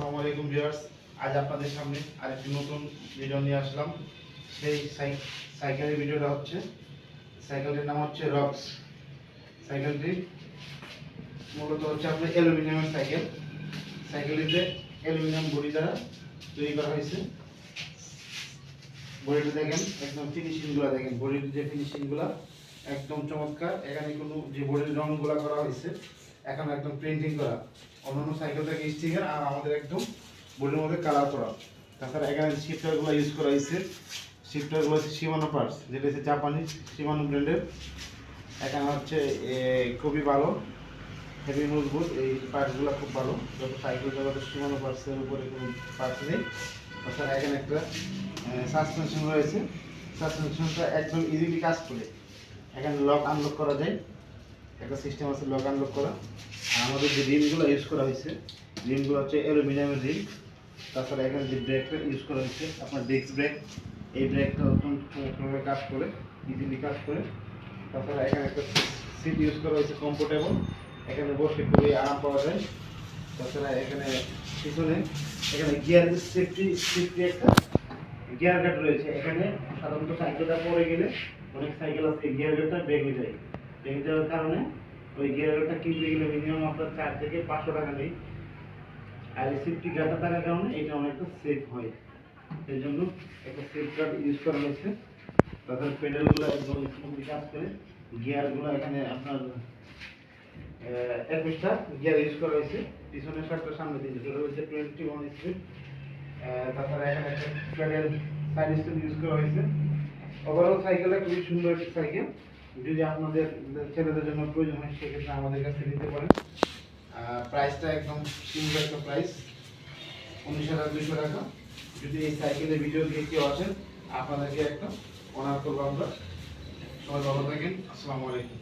আসসালামু আলাইকুম ভিউয়ার্স আজ আপনাদের সামনে আরেকটি নতুন ভিডিও নিয়ে আসলাম। সেই সাইকেলের ভিডিওটা হচ্ছে, সাইকেলটির নাম হচ্ছে রক্স। সাইকেলটি মূলত হচ্ছে আপনার অ্যালুমিনিয়ামের সাইকেল। সাইকেলটিতে অ্যালুমিনিয়াম বডি দ্বারা তৈরি করা হয়েছে। বডিটা দেখেন, একদম ফিনিশিংগুলো দেখেন। বডির যে ফিনিশিংগুলো একদম চমৎকার। এখানে কোনো যে বডির রংগুলো করা হয়েছে এখন একদম প্রিন্টিং করা। অন্যান্য সাইকেল থেকে স্টিকার আর আমাদের একদম বোর্ডের মধ্যে কালার করা। তাছাড়া এখানে শিফটারগুলো ইউজ করা হয়েছে। শিফটারগুলো হচ্ছে সীমানো পার্টস যেটা হচ্ছে জাপানি সীমানো ব্র্যান্ডের এখানে হচ্ছে খুবই ভালো। হেভি মজবুত এই পার্টসগুলো খুব ভালো। যত সাইকেল সীমানো পার্টসের উপরে কোনো পার্টস নেই। তাছাড়া এখানে একটা সাসপেনশন রয়েছে। সাসপেনশনটা একদম ইজিলি কাজ করে। এখানে লক আনলক করা যায়। একটা সিস্টেম আছে লক আনলক করা। আর আমাদের যে রিমগুলো ইউজ করা হয়েছে রিমগুলো হচ্ছে অ্যালুমিনিয়ামের রিম তাছাড়া এখানে যে ব্রেকটা ইউজ করা হয়েছে, আপনার ডিস্ক ব্রেক এই ব্রেকটা অত্যন্ত চমৎকারভাবে কাজ করে ইজিলি কাজ করে। তাছাড়া এখানে একটা সিট ইউজ করা হয়েছে কমফোর্টেবল এখানে বসে খুবই আরাম পাওয়া যায়। তাছাড়া এখানে পিছনে, এখানে গিয়ার সেফটি সেফটি একটা গিয়ার গার্ড রয়েছে। এখানে সাধারণত সাইকেলটা পড়ে গেলে অনেক সাইকেল আছে গিয়ার গার্ডটা ভেঙে যায়। ভেঙে যাওয়ার কারণে ওই গিয়ারটা কিনতে গেলে মিনিমাম আপনার চার থেকে পাঁচশো টাকা নেই। আর এই সেফটি গার্ডটা থাকার কারণে এটা অনেকটা সেফ হয়। সেই জন্য একটা সেফ গার্ড ইউজ করা হয়েছে। তাছাড়া পেডেলগুলো একদম কাজ করে গিয়ারগুলো এখানে আপনার একুশটা গিয়ার ইউজ করা হয়েছে। পিছনের সাইডটা সামনে দিয়েছে যেটা হচ্ছে টোয়েন্টি ওয়ান স্পিড তাছাড়া এখানে প্যাডেল সাইড স্টেপ ইউজ করা হয়েছে। ওভারঅল সাইকেলটা খুবই সুন্দর একটি সাইকেল যদি আপনাদের ছেলেদের জন্য প্রয়োজন হয়, সেক্ষেত্রে আমাদের কাছে নিতে পারেন। প্রাইসটা একদম সিম্পল একটা প্রাইস উনিশ হাজার দুশো টাকা। যদি এই সাইকেলের ভিডিও দিয়ে কেউ আসেন, আপনাদেরকে একটা অনার করব আমরা। সবাই ভালো থাকেন, আসসালামু আলাইকুম।